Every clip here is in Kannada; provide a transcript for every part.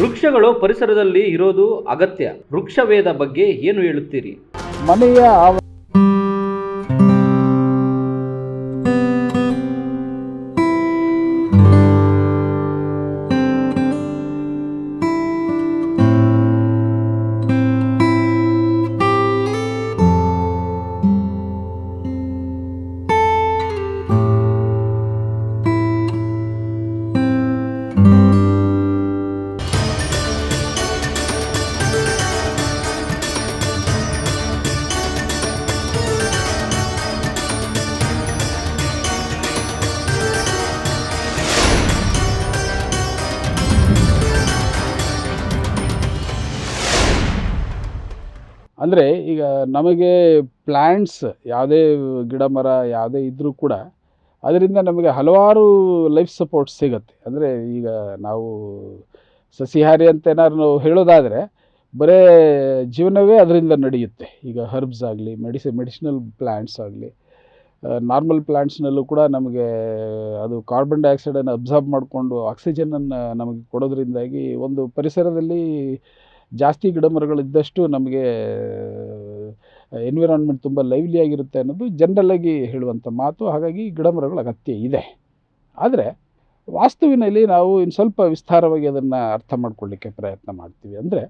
ವೃಕ್ಷಗಳು ಪರಿಸರದಲ್ಲಿ ಇರೋದು ಅಗತ್ಯ. ವೃಕ್ಷವೇದ ಬಗ್ಗೆ ಏನು ಹೇಳುತ್ತೀರಿ? ಮನೆಯ ಅಂದರೆ ಈಗ ನಮಗೆ ಪ್ಲ್ಯಾಂಟ್ಸ್ ಯಾವುದೇ ಗಿಡ ಮರ ಯಾವುದೇ ಇದ್ದರೂ ಕೂಡ ಅದರಿಂದ ನಮಗೆ ಹಲವಾರು ಲೈಫ್ ಸಪೋರ್ಟ್ ಸಿಗುತ್ತೆ. ಅಂದರೆ ಈಗ ನಾವು ಸಸಿಹಾರಿ ಅಂತ ಏನಾದ್ರು ನಾವು ಹೇಳೋದಾದರೆ, ಬರೇ ಜೀವನವೇ ಅದರಿಂದ ನಡೆಯುತ್ತೆ. ಈಗ ಹರ್ಬ್ಸ್ ಆಗಲಿ ಮೆಡಿಸಿ ಮೆಡಿಸಿನಲ್ ಪ್ಲ್ಯಾಂಟ್ಸ್ ಆಗಲಿ ನಾರ್ಮಲ್ ಪ್ಲ್ಯಾಂಟ್ಸ್ನಲ್ಲೂ ಕೂಡ ನಮಗೆ ಅದು ಕಾರ್ಬನ್ ಡೈಆಕ್ಸೈಡನ್ನು ಅಬ್ಸಾರ್ಬ್ ಮಾಡಿಕೊಂಡು ಆಕ್ಸಿಜನನ್ನು ನಮಗೆ ಕೊಡೋದ್ರಿಂದಾಗಿ ಒಂದು ಪರಿಸರದಲ್ಲಿ ಜಾಸ್ತಿ ಗಿಡಮರಗಳಿದ್ದಷ್ಟು ನಮಗೆ ಎನ್ವಿರಾನ್ಮೆಂಟ್ ತುಂಬ ಲೈವ್ಲಿ ಆಗಿರುತ್ತೆ ಅನ್ನೋದು ಜನರಲ್ಲಾಗಿ ಹೇಳುವಂಥ ಮಾತು. ಹಾಗಾಗಿ ಗಿಡಮರಗಳ ಅಗತ್ಯ ಇದೆ. ಆದರೆ ವಾಸ್ತುವಿನಲ್ಲಿ ನಾವು ಇನ್ನು ಸ್ವಲ್ಪ ವಿಸ್ತಾರವಾಗಿ ಅದನ್ನು ಅರ್ಥ ಮಾಡ್ಕೊಳ್ಳಿಕ್ಕೆ ಪ್ರಯತ್ನ ಮಾಡ್ತೀವಿ. ಅಂದರೆ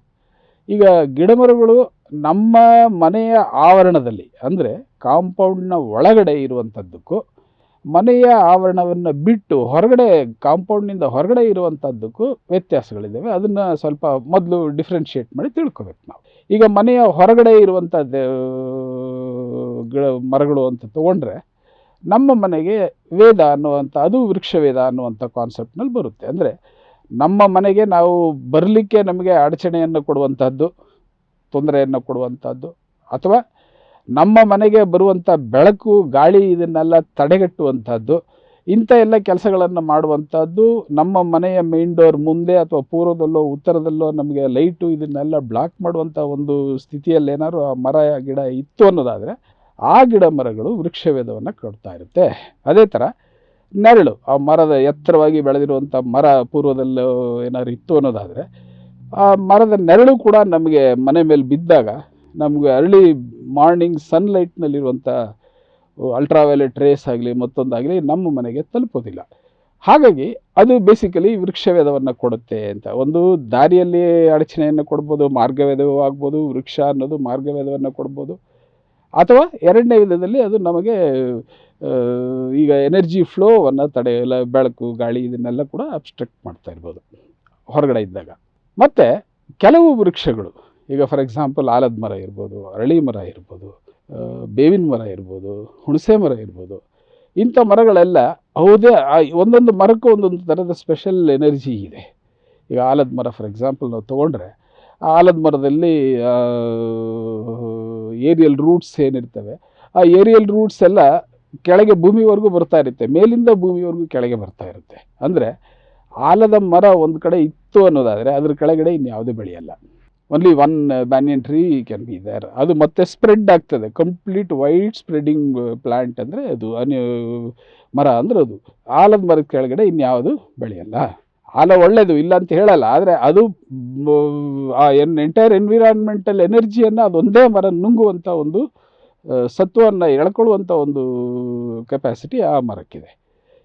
ಈಗ ಗಿಡಮರಗಳು ನಮ್ಮ ಮನೆಯ ಆವರಣದಲ್ಲಿ, ಅಂದರೆ ಕಾಂಪೌಂಡ್ನ ಒಳಗಡೆ ಇರುವಂಥದ್ದಕ್ಕೂ ಮನೆಯ ಆವರಣವನ್ನು ಬಿಟ್ಟು ಹೊರಗಡೆ ಕಾಂಪೌಂಡ್ನಿಂದ ಹೊರಗಡೆ ಇರುವಂಥದ್ದಕ್ಕೂ ವ್ಯತ್ಯಾಸಗಳಿದ್ದಾವೆ. ಅದನ್ನು ಸ್ವಲ್ಪ ಮೊದಲು ಡಿಫ್ರೆನ್ಷಿಯೇಟ್ ಮಾಡಿ ತಿಳ್ಕೊಬೇಕು ನಾವು. ಈಗ ಮನೆಯ ಹೊರಗಡೆ ಇರುವಂಥದ್ದು ಗಿಡ ಮರಗಳು ಅಂತ ತೊಗೊಂಡ್ರೆ ನಮ್ಮ ಮನೆಗೆ ವೇದ ಅನ್ನುವಂಥ, ಅದು ವೃಕ್ಷವೇದ ಅನ್ನುವಂಥ ಕಾನ್ಸೆಪ್ಟ್ನಲ್ಲಿ ಬರುತ್ತೆ. ಅಂದರೆ ನಮ್ಮ ಮನೆಗೆ ನಾವು ಬರಲಿಕ್ಕೆ ನಮಗೆ ಅಡಚಣೆಯನ್ನು ಕೊಡುವಂಥದ್ದು ತೊಂದರೆಯನ್ನು ಕೊಡುವಂಥದ್ದು ಅಥವಾ ನಮ್ಮ ಮನೆಗೆ ಬರುವಂಥ ಬೆಳಕು, ಗಾಳಿ ಇದನ್ನೆಲ್ಲ ತಡೆಗಟ್ಟುವಂಥದ್ದು ಇಂಥ ಎಲ್ಲ ಕೆಲಸಗಳನ್ನು ಮಾಡುವಂಥದ್ದು ನಮ್ಮ ಮನೆಯ ಮೇನ್ ಡೋರ್ ಮುಂದೆ ಅಥವಾ ಪೂರ್ವದಲ್ಲೋ ಉತ್ತರದಲ್ಲೋ ನಮಗೆ ಲೈಟು ಇದನ್ನೆಲ್ಲ ಬ್ಲಾಕ್ ಮಾಡುವಂಥ ಒಂದು ಸ್ಥಿತಿಯಲ್ಲಿ ಏನಾದ್ರು ಆ ಮರ, ಗಿಡ ಇತ್ತು ಅನ್ನೋದಾದರೆ, ಆ ಗಿಡ ಮರಗಳು ವೃಕ್ಷವೇದವನ್ನು ಕೊಡ್ತಾ ಇರುತ್ತೆ. ಅದೇ ಥರ ನೆರಳು, ಆ ಮರದ ಎತ್ತರವಾಗಿ ಬೆಳೆದಿರುವಂಥ ಮರ ಪೂರ್ವದಲ್ಲೋ ಏನಾದ್ರು ಇತ್ತು ಅನ್ನೋದಾದರೆ, ಆ ಮರದ ನೆರಳು ಕೂಡ ನಮಗೆ ಮನೆ ಮೇಲೆ ಬಿದ್ದಾಗ ನಮಗೆ ಅರ್ಲಿ ಮಾರ್ನಿಂಗ್ ಸನ್ಲೈಟ್ನಲ್ಲಿರುವಂಥ ಅಲ್ಟ್ರಾವೈಲೆಟ್ ರೇಸ್ ಆಗಲಿ ಮತ್ತೊಂದಾಗಲಿ ನಮ್ಮ ಮನೆಗೆ ತಲುಪೋದಿಲ್ಲ. ಹಾಗಾಗಿ ಅದು ಬೇಸಿಕಲಿ ವೃಕ್ಷವೇದವನ್ನು ಕೊಡುತ್ತೆ ಅಂತ. ಒಂದು ದಾರಿಯಲ್ಲಿ ಅಡಚಣೆಯನ್ನು ಕೊಡ್ಬೋದು, ಮಾರ್ಗವೇದವೂ ಆಗ್ಬೋದು, ವೃಕ್ಷ ಅನ್ನೋದು ಮಾರ್ಗವೇದವನ್ನು ಕೊಡ್ಬೋದು. ಅಥವಾ ಎರಡನೇ ವಿಧದಲ್ಲಿ ಅದು ನಮಗೆ ಈಗ ಎನರ್ಜಿ ಫ್ಲೋವನ್ನು ತಡೆಯಲ್ಲ ಬೆಳಕು, ಗಾಳಿ ಇದನ್ನೆಲ್ಲ ಕೂಡ ಅಬ್ಸ್ಟ್ರಕ್ಟ್ ಮಾಡ್ತಾ ಇರ್ಬೋದು, ಹೊರಗಡೆ ಇದ್ದಾಗ. ಮತ್ತು ಕೆಲವು ವೃಕ್ಷಗಳು. ಈಗ ಫಾರ್ ಎಕ್ಸಾಂಪಲ್ ಆಲದ ಮರ ಇರ್ಬೋದು, ಅರಳಿ ಮರ ಇರ್ಬೋದು ಬೇವಿನ ಮರ ಇರ್ಬೋದು, ಹುಣಸೆ ಮರ ಇರ್ಬೋದು, ಇಂಥ ಮರಗಳೆಲ್ಲ ಆ, ಒಂದೊಂದು ಮರಕ್ಕೂ ಒಂದೊಂದು ಥರದ ಸ್ಪೆಷಲ್ ಎನರ್ಜಿ ಇದೆ. ಈಗ ಆಲದ ಮರ ಫಾರ್ ಎಕ್ಸಾಂಪಲ್ ನಾವು ತೊಗೊಂಡ್ರೆ, ಆ ಆಲದ ಮರದಲ್ಲಿ ಏರಿಯಲ್ ರೂಟ್ಸ್ ಏನಿರ್ತವೆ, ಆ ಏರಿಯಲ್ ರೂಟ್ಸ್ ಎಲ್ಲ ಕೆಳಗೆ ಭೂಮಿವರೆಗೂ ಬರ್ತಾ ಇರುತ್ತೆ, ಮೇಲಿಂದ ಭೂಮಿವರೆಗೂ ಕೆಳಗೆ ಬರ್ತಾ ಇರುತ್ತೆ. ಅಂದರೆ ಆಲದ ಮರ ಒಂದು ಕಡೆ ಇತ್ತು ಅನ್ನೋದಾದರೆ ಅದ್ರ ಕೆಳಗಡೆ ಇನ್ಯಾವುದೇ ಬೆಳೆಯಲ್ಲ. Only one banyan tree can be there ಅದು ಮತ್ತೆ ಸ್ಪ್ರೆಡ್ ಆಗ್ತದೆ. ಕಂಪ್ಲೀಟ್ ವೈಡ್ ಸ್ಪ್ರೆಡಿಂಗ್ ಪ್ಲ್ಯಾಂಟ್ ಅಂದರೆ ಅದು ಅನ್ಯ ಮರ ಅಂದರೆ ಅದು. ಆಲದ ಮರದ ಕೆಳಗಡೆ ಇನ್ಯಾವುದು ಬೆಳೆಯಲ್ಲ. ಆಲ ಒಳ್ಳೆಯದು ಇಲ್ಲ ಅಂತ ಹೇಳಲ್ಲ. ಆದರೆ ಅದು ಆ ಎನ್ ಎಂಟೈರ್ ಎನ್ವಿರಾನ್ಮೆಂಟಲ್ ಎನರ್ಜಿಯನ್ನು ಅದೊಂದೇ ಮರ ನುಂಗುವಂಥ ಒಂದು ಸತ್ವವನ್ನು ಎಳ್ಕೊಳ್ಳುವಂಥ ಒಂದು ಕೆಪಾಸಿಟಿ ಆ ಮರಕ್ಕಿದೆ.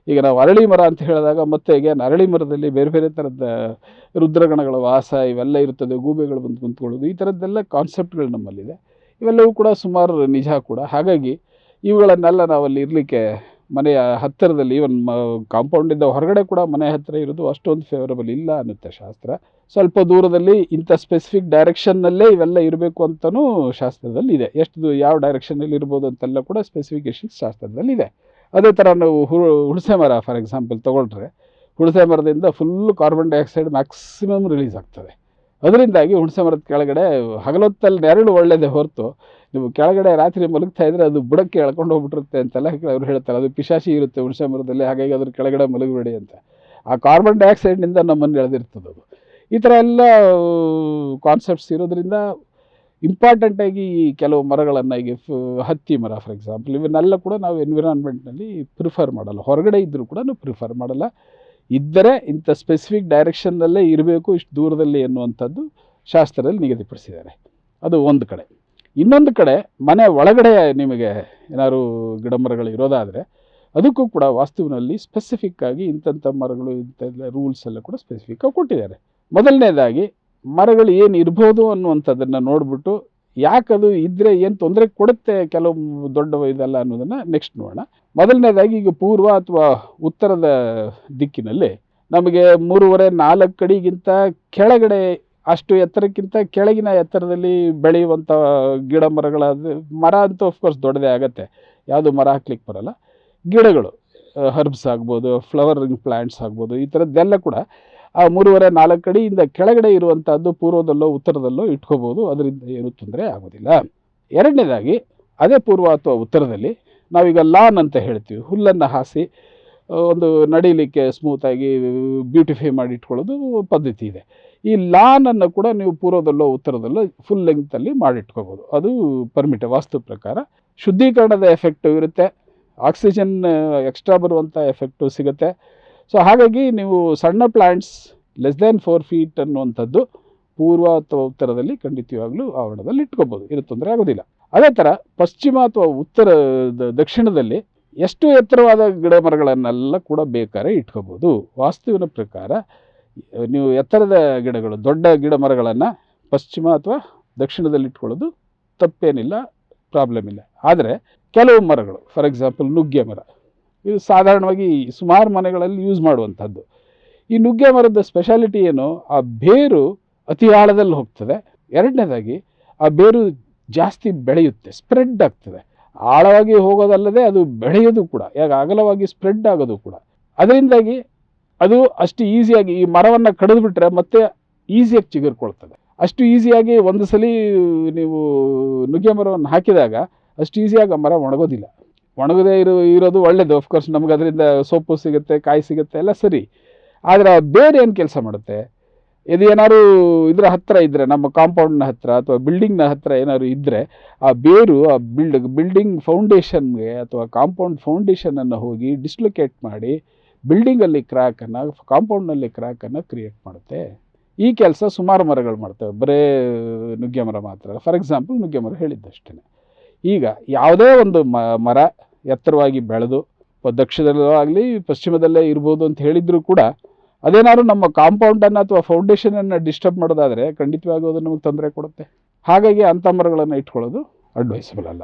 ಈಗ ನಾವು ಅರಳಿ ಮರ ಅಂತ ಹೇಳಿದಾಗ ಮತ್ತೆ ಈಗ ಅರಳಿ ಮರದಲ್ಲಿ ಬೇರೆ ಬೇರೆ ಥರದ ರುದ್ರಗಣಗಳ, ವಾಸ ಇವೆಲ್ಲ ಇರುತ್ತದೆ, ಗೂಬೆಗಳು ಬಂದು ಕುಂತ್ಕೊಳ್ಳೋದು ಈ ಥರದ್ದೆಲ್ಲ ಕಾನ್ಸೆಪ್ಟ್ಗಳು ನಮ್ಮಲ್ಲಿದೆ. ಇವೆಲ್ಲವೂ ಕೂಡ ಸುಮಾರು ನಿಜ ಕೂಡ. ಹಾಗಾಗಿ ಇವುಗಳನ್ನೆಲ್ಲ ನಾವಲ್ಲಿ ಇರಲಿಕ್ಕೆ ಮನೆಯ ಹತ್ತಿರದಲ್ಲಿ ಈವನ್ ಮ ಕಾಂಪೌಂಡಿಂದ ಹೊರಗಡೆ ಕೂಡ ಮನೆ ಹತ್ತಿರ ಇರೋದು ಅಷ್ಟೊಂದು ಫೇವರಬಲ್ ಇಲ್ಲ ಅನ್ನುತ್ತೆ ಶಾಸ್ತ್ರ. ಸ್ವಲ್ಪ ದೂರದಲ್ಲಿ ಇಂಥ ಸ್ಪೆಸಿಫಿಕ್ ಡೈರೆಕ್ಷನ್ನಲ್ಲೇ ಇವೆಲ್ಲ ಇರಬೇಕು ಅಂತಲೂ ಶಾಸ್ತ್ರದಲ್ಲಿ ಇದೆ ಎಷ್ಟು ಯಾವ ಡೈರೆಕ್ಷನಲ್ಲಿ ಇರ್ಬೋದು ಅಂತೆಲ್ಲ ಕೂಡ ಸ್ಪೆಸಿಫಿಕೇಶನ್ಸ್ ಶಾಸ್ತ್ರದಲ್ಲಿ ಇದೆ ಅದೇ ಥರ ನಾವು ಹು ಹುಣಸೆ ಮರ ಫಾರ್ ಎಕ್ಸಾಂಪಲ್ ತೊಗೊಳ್ರೆ ಹುಣಸೆ ಮರದಿಂದ full carbon dioxide maximum release ಆಗ್ತದೆ. ಅದರಿಂದಾಗಿ ಹುಣಸೆ ಮರದ ಕೆಳಗಡೆ ಹಗಲೊತ್ತಲ್ಲಿ ನೆರಳು ಒಳ್ಳೆಯದೇ ಹೊರತು ನೀವು ಕೆಳಗಡೆ ರಾತ್ರಿ ಮಲಗ್ತಾ ಇದ್ರೆ ಅದು ಬುಡಕ್ಕೆ ಎಳ್ಕೊಂಡು ಹೋಗ್ಬಿಟ್ಟಿರುತ್ತೆ ಅಂತೆಲ್ಲ ಅವ್ರು ಹೇಳ್ತಾರೆ. ಅದು ಪಿಶಾಚಿ ಇರುತ್ತೆ ಹುಣಸೆ ಮರದಲ್ಲಿ ಹಾಗಾಗಿ ಅದ್ರ ಕೆಳಗಡೆ ಮಲಗಬೇಡಿ ಅಂತ. ಆ ಕಾರ್ಬನ್ ಡೈಆಕ್ಸೈಡ್ನಿಂದ ನಮ್ಮನ್ನು ಎಳೆದಿರ್ತದದು. ಈ ಥರ ಎಲ್ಲ ಕಾನ್ಸೆಪ್ಟ್ಸ್ ಇರೋದ್ರಿಂದ ಇಂಪಾರ್ಟೆಂಟಾಗಿ ಈ ಕೆಲವು ಮರಗಳನ್ನು ಈಗ ಹತ್ತಿ ಮರ ಫಾರ್ ಎಕ್ಸಾಂಪಲ್ ಇವನ್ನೆಲ್ಲ ಕೂಡ ನಾವು ಎನ್ವಿರಾನ್ಮೆಂಟ್ನಲ್ಲಿ ಪ್ರಿಫರ್ ಮಾಡಲ್ಲ. ಹೊರಗಡೆ ಇದ್ದರೂ ಕೂಡ ಪ್ರಿಫರ್ ಮಾಡಲ್ಲ. ಇದ್ದರೆ ಇಂಥ ಸ್ಪೆಸಿಫಿಕ್ ಡೈರೆಕ್ಷನ್ನಲ್ಲೇ ಇರಬೇಕು, ಇಷ್ಟು ದೂರದಲ್ಲಿ ಎನ್ನುವಂಥದ್ದು ಶಾಸ್ತ್ರದಲ್ಲಿ ನಿಗದಿಪಡಿಸಿದ್ದಾರೆ. ಅದು ಒಂದು ಕಡೆ. ಇನ್ನೊಂದು ಕಡೆ, ಮನೆ ಒಳಗಡೆ ನಿಮಗೆ ಏನಾದ್ರು ಗಿಡ ಮರಗಳು ಇರೋದಾದರೆ, ಅದಕ್ಕೂ ಕೂಡ ವಾಸ್ತುವಿನಲ್ಲಿ ಸ್ಪೆಸಿಫಿಕ್ ಆಗಿ ಇಂಥಂಥ ಮರಗಳು, ಇಂಥೆಲ್ಲ ರೂಲ್ಸ್ ಎಲ್ಲ ಕೂಡ ಸ್ಪೆಸಿಫಿಕ್ ಆಗಿ ಕೊಟ್ಟಿದ್ದಾರೆ. ಮೊದಲನೇದಾಗಿ ಮರಗಳು ಏನು ಇರ್ಬೋದು ಅನ್ನುವಂಥದ್ದನ್ನು ನೋಡಿಬಿಟ್ಟು ಯಾಕದು ಇದ್ದರೆ ಏನು ತೊಂದರೆ ಕೊಡುತ್ತೆ ಕೆಲವು ದೊಡ್ಡ ಇದೆಲ್ಲ ಅನ್ನೋದನ್ನು ನೆಕ್ಸ್ಟ್ ನೋಡೋಣ. ಮೊದಲನೇದಾಗಿ ಈಗ ಪೂರ್ವ ಅಥವಾ ಉತ್ತರದ ದಿಕ್ಕಿನಲ್ಲಿ ನಮಗೆ ಮೂರುವರೆ ನಾಲ್ಕು ಕಡಿಗಿಂತ ಕೆಳಗಡೆ ಅಷ್ಟು ಎತ್ತರಕ್ಕಿಂತ ಕೆಳಗಿನ ಎತ್ತರದಲ್ಲಿ ಬೆಳೆಯುವಂಥ ಗಿಡ ಮರಗಳಾದ, ಮರ ಅಂತೂ ಅಫ್ಕೋರ್ಸ್ ದೊಡ್ಡದೇ ಆಗುತ್ತೆ. ಯಾವುದು ಮರ ಹಾಕ್ಲಿಕ್ಕೆ ಬರಲ್ಲ. ಗಿಡಗಳು ಹರ್ಬ್ಸ್ ಆಗ್ಬೋದು ಫ್ಲವರಿಂಗ್ ಪ್ಲ್ಯಾಂಟ್ಸ್ ಆಗ್ಬೋದು, ಈ ಥರದ್ದೆಲ್ಲ ಕೂಡ ಆ ಮೂರುವರೆ ನಾಲ್ಕು ಅಡಿಯಿಂದ ಕೆಳಗಡೆ ಇರುವಂಥದ್ದು ಪೂರ್ವದಲ್ಲೋ ಉತ್ತರದಲ್ಲೋ ಇಟ್ಕೋಬೋದು. ಅದರಿಂದ ಏನೂ ತೊಂದರೆ ಆಗೋದಿಲ್ಲ ಎರಡನೇದಾಗಿ, ಅದೇ ಪೂರ್ವ ಅಥವಾ ಉತ್ತರದಲ್ಲಿ ನಾವೀಗ ಲಾನ್ ಅಂತ ಹೇಳ್ತೀವಿ. ಹುಲ್ಲನ್ನು ಹಾಸಿ ಒಂದು ನಡೀಲಿಕ್ಕೆ ಸ್ಮೂತಾಗಿ ಬ್ಯೂಟಿಫೈ ಮಾಡಿ ಇಟ್ಕೊಳ್ಳೋದು ಪದ್ಧತಿ ಇದೆ. ಈ ಲಾನನ್ನು ಕೂಡ ನೀವು ಪೂರ್ವದಲ್ಲೋ ಉತ್ತರದಲ್ಲೋ ಫುಲ್ ಲೆಂಗ್ತಲ್ಲಿ ಮಾಡಿಟ್ಕೋಬೋದು ಅದು ಪರ್ಮಿಟ್ ವಾಸ್ತು ಪ್ರಕಾರ ಶುದ್ಧೀಕರಣದ ಎಫೆಕ್ಟು ಇರುತ್ತೆ. ಆಕ್ಸಿಜನ್ ಎಕ್ಸ್ಟ್ರಾ ಬರುವಂಥ ಎಫೆಕ್ಟು ಸಿಗುತ್ತೆ. ಸೊ ಹಾಗಾಗಿ ನೀವು ಸಣ್ಣ plants less than four feet ಅನ್ನುವಂಥದ್ದು ಪೂರ್ವ ಅಥವಾ ಉತ್ತರದಲ್ಲಿ ಖಂಡಿತವಾಗ್ಲೂ ಆವರಣದಲ್ಲಿ ಇಟ್ಕೋಬೋದು. ಇದು ತೊಂದರೆ ಆಗೋದಿಲ್ಲ. ಅದೇ ಥರ ಪಶ್ಚಿಮ ಅಥವಾ ಉತ್ತರ ದಕ್ಷಿಣದಲ್ಲಿ ಎಷ್ಟು ಎತ್ತರವಾದ ಗಿಡ ಮರಗಳನ್ನೆಲ್ಲ ಕೂಡ ಬೇಕಾದ್ರೆ ಇಟ್ಕೋಬೋದು. ವಾಸ್ತುವಿನ ಪ್ರಕಾರ ನೀವು ಎತ್ತರದ ಗಿಡಗಳು, ದೊಡ್ಡ ಗಿಡ ಮರಗಳನ್ನು ಪಶ್ಚಿಮ ಅಥವಾ ದಕ್ಷಿಣದಲ್ಲಿ ಇಟ್ಕೊಳ್ಳೋದು ತಪ್ಪೇನಿಲ್ಲ ಪ್ರಾಬ್ಲಮ್ ಇಲ್ಲ. ಆದರೆ ಕೆಲವು ಮರಗಳು ಫಾರ್ ಎಕ್ಸಾಂಪಲ್ ನುಗ್ಗೆ ಮರ ಇದು ಸಾಧಾರಣವಾಗಿ ಸುಮಾರು ಮನೆಗಳಲ್ಲಿ ಯೂಸ್ ಮಾಡುವಂಥದ್ದು. ಈ ನುಗ್ಗೆ ಮರದ ಸ್ಪೆಷಾಲಿಟಿ ಏನು? ಆ ಬೇರು ಅತಿ ಆಳದಲ್ಲಿ ಹೋಗ್ತದೆ. ಎರಡನೇದಾಗಿ, ಆ ಬೇರು ಜಾಸ್ತಿ ಬೆಳೆಯುತ್ತೆ ಸ್ಪ್ರೆಡ್ ಆಗ್ತದೆ. ಆಳವಾಗಿ ಹೋಗೋದಲ್ಲದೆ ಅದು ಬೆಳೆಯೋದು ಕೂಡ, ಯಾಕೆ ಅಗಲವಾಗಿ ಸ್ಪ್ರೆಡ್ ಆಗೋದು ಕೂಡ. ಅದರಿಂದಾಗಿ ಅದು ಅಷ್ಟು ಈಸಿಯಾಗಿ ಈ ಮರವನ್ನು ಕಡಿದು ಬಿಟ್ರೆ ಮತ್ತೆ ಈಸಿಯಾಗಿ ಚಿಗುರ್ಕೊಳ್ತದೆ. ಅಷ್ಟು ಈಸಿಯಾಗಿ ಒಂದು ಸಲ ನೀವು ನುಗ್ಗೆ ಮರವನ್ನು ಹಾಕಿದಾಗ ಅಷ್ಟು ಈಸಿಯಾಗಿ ಆ ಮರ ಒಣಗೋದಿಲ್ಲ. ಒಣಗದೇ ಇರೋ, ಇರೋದು ಒಳ್ಳೇದು. ಆಫ್ಕೋರ್ಸ್ ನಮ್ಗೆ ಅದರಿಂದ ಸೊಪ್ಪು ಸಿಗುತ್ತೆ, ಕಾಯಿ ಸಿಗುತ್ತೆ, ಎಲ್ಲ ಸರಿ. ಆದರೆ ಬೇರೆ ಏನು ಕೆಲಸ ಮಾಡುತ್ತೆ? ಇದು ಏನಾದ್ರು ಇದರ ಹತ್ತಿರ ಇದ್ದರೆ ನಮ್ಮ ಕಾಂಪೌಂಡ್ನ ಹತ್ತಿರ ಅಥವಾ ಬಿಲ್ಡಿಂಗ್ನ ಹತ್ತಿರ ಏನಾದ್ರು ಇದ್ದರೆ ಆ ಬೇರು ಆ ಬಿಲ್ಡ್ ಬಿಲ್ಡಿಂಗ್ ಫೌಂಡೇಶನ್ಗೆ ಅಥವಾ ಕಾಂಪೌಂಡ್ ಫೌಂಡೇಶನನ್ನು ಹೋಗಿ ಡಿಸ್ಲೊಕೇಟ್ ಮಾಡಿ ಬಿಲ್ಡಿಂಗಲ್ಲಿ ಕ್ರ್ಯಾಕನ್ನು ಕಾಂಪೌಂಡ್ನಲ್ಲಿ ಕ್ರ್ಯಾಕನ್ನು ಕ್ರಿಯೇಟ್ ಮಾಡುತ್ತೆ. ಈ ಕೆಲಸ ಸುಮಾರು ಮರಗಳು ಮಾಡ್ತವೆ. ಬರೇ ನುಗ್ಗೆ ಮರ ಮಾತ್ರ. ಫಾರ್ ಎಕ್ಸಾಂಪಲ್ ನುಗ್ಗೆ ಮರ ಹೇಳಿದ್ದಷ್ಟೇ ಈಗ ಯಾವುದೇ ಒಂದು ಮರ ಎತ್ತರವಾಗಿ ಬೆಳೆದು ದಕ್ಷಿಣದಲ್ಲೂ ಆಗಲಿ, ಪಶ್ಚಿಮದಲ್ಲೇ ಇರ್ಬೋದು ಅಂತ ಹೇಳಿದರೂ ಕೂಡ ಅದೇನಾದ್ರು ನಮ್ಮ ಕಾಂಪೌಂಡನ್ನು ಅಥವಾ ಫೌಂಡೇಶನನ್ನು ಡಿಸ್ಟರ್ಬ್ ಮಾಡೋದಾದರೆ ಖಂಡಿತವಾಗಿ ಅದು ನಮಗೆ ತೊಂದರೆ ಕೊಡುತ್ತೆ. ಹಾಗಾಗಿ ಅಂಥ ಮರಗಳನ್ನು ಇಟ್ಕೊಳ್ಳೋದು ಅಡ್ವೈಸಬಲ್ ಅಲ್ಲ.